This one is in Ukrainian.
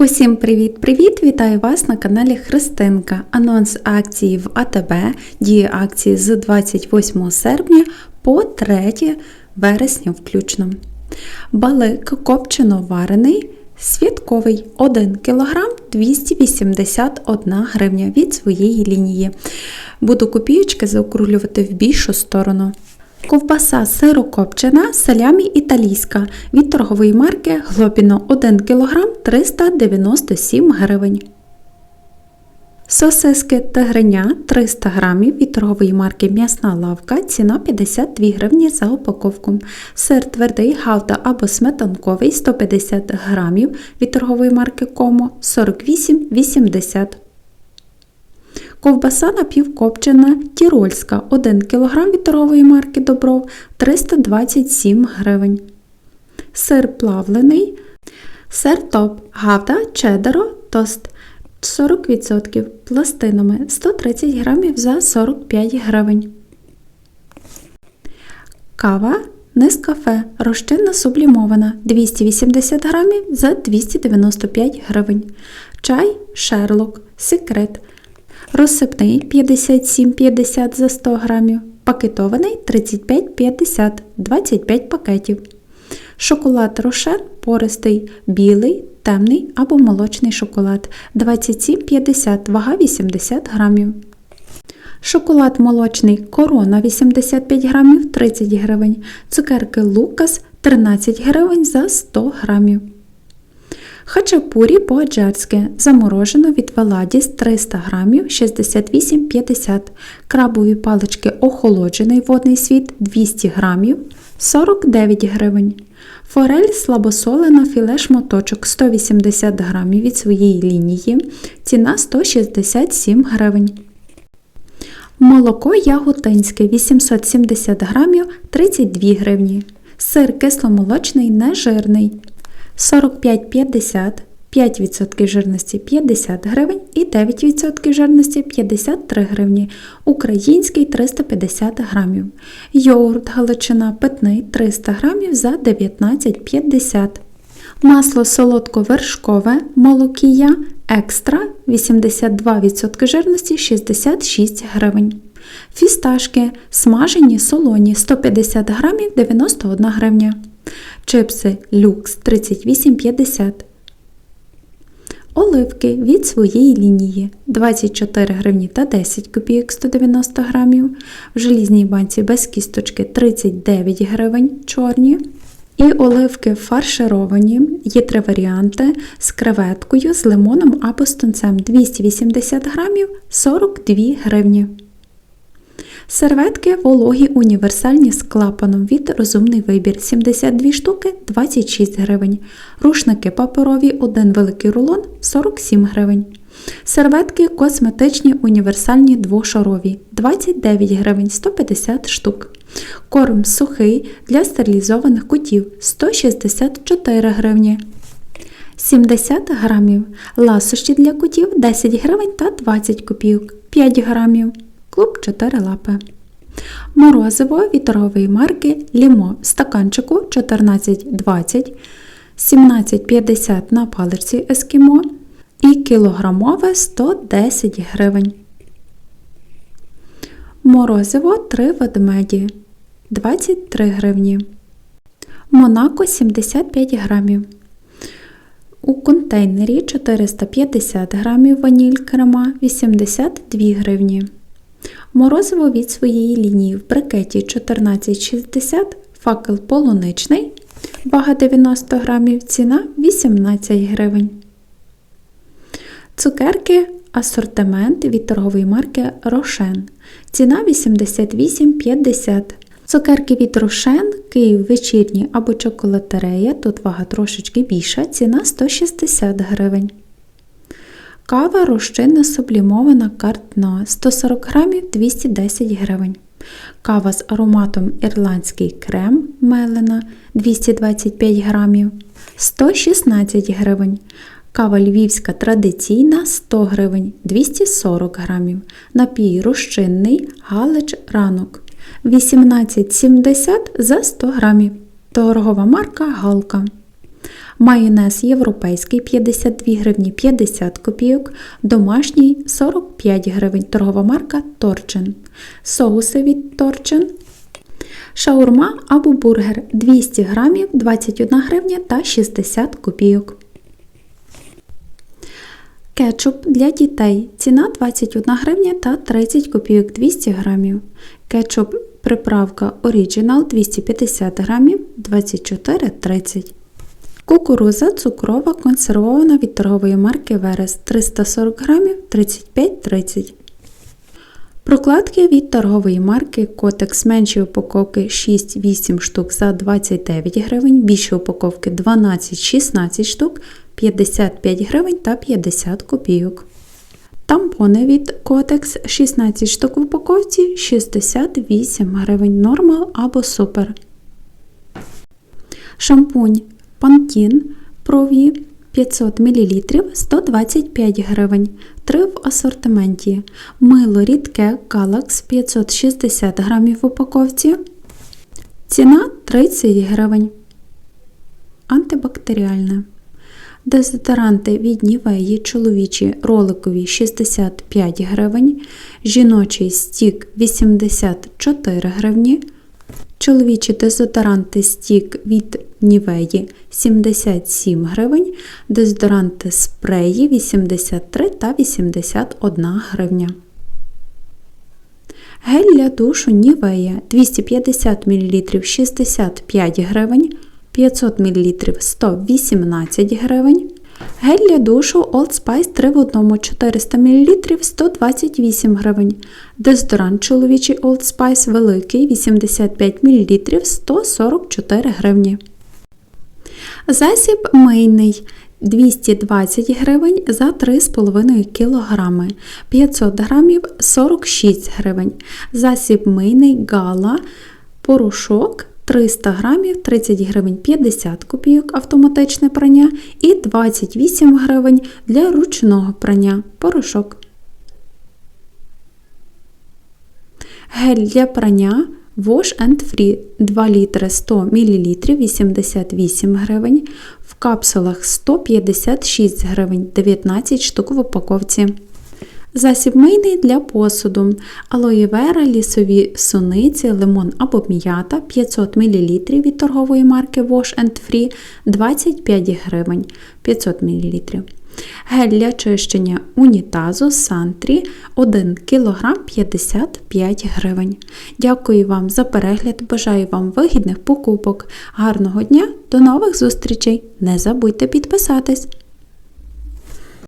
Усім привіт-привіт! Вітаю вас на каналі Христинка. Анонс акції в АТБ діє акції з 28 серпня по 3 вересня включно. Балик копчено варений святковий 1 кг 281 гривня від своєї лінії. Буду копійочки заокруглювати в більшу сторону. Ковбаса сирокопчена салямі італійська від торгової марки Глобіно 1 кг 397 гривень. Сосиски тигриня 300 г від торгової марки М'ясна лавка ціна 52 гривні за упаковку. Сир твердий галта або сметанковий 150 г від торгової марки Комо 48,80 Ковбаса напівкопчена тірольська 1 кг від торгової марки Добров 327 гривень. Сир плавлений, сир топ, гавда, чедеро, тост 40% пластинами 130 грамів за 45 гривень. Кава Нескафе розчинна сублімована 280 грамів за 295 гривень. Чай Шерлок Секрет розсипний 57,50 за 100 грамів, пакетований 35,50 25 пакетів. Шоколад рошен пористий, білий, темний або молочний шоколад 27,50 вага 80 грамів. Шоколад молочний корона 85 грамів 30 гривень. Цукерки Лукас 13 гривень за 100 грамів. Хачапурі по-аджарськи заморожено від Веладіс 300 грамів 68,50 Крабові палички охолоджений водний світ 200 грамів 49 гривень. Форель слабосолена філе шмоточок 180 грамів від своєї лінії. Ціна 167 гривень. Молоко яготинське 870 грамів 32 гривні. Сир кисломолочний нежирний 45,50, 5% жирності 50 гривень і 9% жирності 53 гривні. Український 350 грамів. Йогурт Галичина питний 300 грамів за 19,50 Масло солодко-вершкове молокія екстра 82% жирності 66 гривень. Фісташки смажені солоні 150 грамів 91 гривня. Чипси люкс 38,50. Оливки від своєї лінії 24 гривні та 10 копійок 190 грамів. В желізній банці без кісточки 39 гривень чорні. І оливки фаршировані, є три варіанти з креветкою, з лимоном або з тунцем 280 грамів 42 гривні. Серветки вологі універсальні з клапаном від розумний вибір 72 штуки 26 гривень. Рушники паперові, один великий рулон 47 гривень. Серветки косметичні універсальні двошарові 29 гривень 150 штук. Корм сухий для стерилізованих котів 164 гривні. 70 грамів. Ласощі для котів 10 гривень та 20 копійок 5 грамів. Клуб 4 лапи. Морозиво від марки Лімо в стаканчику 14,20, 17,50 на паличці Ескімо і кілограмове 110 гривень. Морозиво 3 ведмеді 23 гривні. Монако 75 грамів. У контейнері 450 грамів ваніль крема 82 гривні. Морозиво від своєї лінії в брикеті 14,60 факел полуничний, вага 90 грамів, ціна 18 гривень. Цукерки асортимент від торгової марки Рошен. Ціна 88,50 Цукерки від Рошен, Київ вечірні або чоколатерея, тут вага трошечки більша, ціна 160 гривень. Кава розчинна сублімована картна 140 грамів 210 гривень. Кава з ароматом ірландський крем мелена 225 грамів 116 гривень. Кава львівська традиційна 100 гривень 240 грамів. Напій розчинний галич ранок 18,70 за 100 грамів. Торгова марка Галка. Майонез європейський 52 гривні 50 копійок, домашній 45 гривень, торгова марка Торчин, соуси від Торчин, шаурма або бургер 200 грамів 21 гривня та 60 копійок. Кетчуп для дітей. Ціна 21 гривня та 30 копійок 200 грамів. Кетчуп приправка Original 250 грамів 24,30. Кукуруза цукрова консервована від торгової марки Верес 340 грамів 35,30. Прокладки від торгової марки Котекс менші упаковки 6-8 штук за 29 гривень, більші упаковки 12-16 штук 55 гривень та 50 копійок. Тампони від Котекс 16 штук в упаковці 68 гривень нормал або супер. Шампунь Pantene Pro-V 500 мл 125 гривень. 3 в асортименті. Мило рідке Galax 560 грамів в упаковці. Ціна 30 гривень. Антибактеріальне. Дезодоранти від Нівеї чоловічі роликові 65 гривень, жіночий стік 84 гривні, чоловічі дезодоранти стік від Нівеї 77 гривень, дезодоранти спреї 83 та 81 гривня. Гель для душу Нівея 250 мл 65 гривень, 500 мл 118 гривень. Гель для душу Old Spice 3 в 1 400 мл 128 гривень. Дезодорант чоловічий Old Spice великий 85 мл 144 гривні. Засіб мийний 220 гривень за 3,5 кг, 500 грамів 46 гривень. Засіб мийний гала, порошок 300 грамів 30 гривень 50 копійок автоматичне прання і 28 гривень для ручного прання порошок. Гель для прання Wash and Free 2 літри 100 мл 88 гривень, в капсулах 156 гривень 19 штук в упаковці. Засіб мийний для посуду. Алоєвера, лісові суниці, лимон або м'ята 500 мл від торгової марки Wash and Free 25 гривень 500 мл. Гель для чищення унітазу Сантрі 1 кг 55 гривень. Дякую вам за перегляд, бажаю вам вигідних покупок. Гарного дня, до нових зустрічей! Не забудьте підписатись!